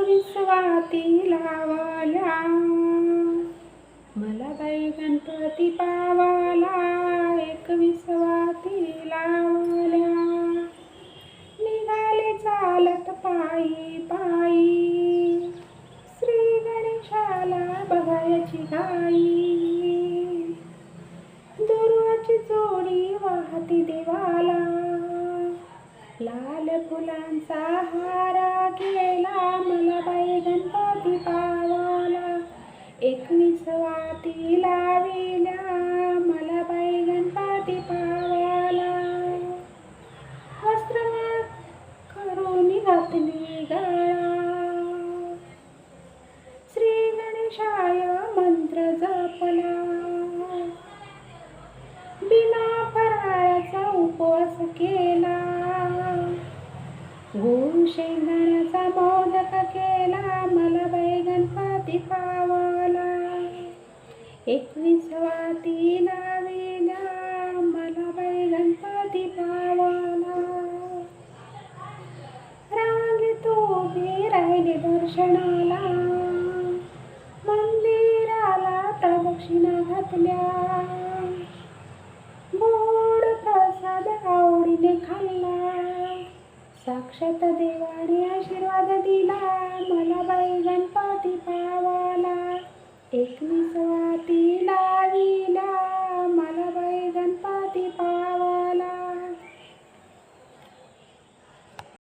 एकविसवाती लावाला. मला बाई गणपती पावाला एकविसवाती लावल्या निघाले चालत पायी पायी श्री गणेशाला बघायची गाई फुलांचा हारा केला मला बाई गणपती पावाला एकवीस वाती लाविल्या मला बाई गणपती पावाला वस्त्र करून घातली गाळा श्री गणेशाय मंत्र जा शेंगण्याचा मोदक केला मला बाई गणपती पावाला. एकवीस वाती लाविल्या मला बाई गणपती पावाला. रांगेत उभी राहिले दर्शनाला. मंदिराला प्रदक्षिणा घातल्या. गोड प्रसाद आवडीने खाल्ला. साक्षात देवाने आशीर्वाद दिला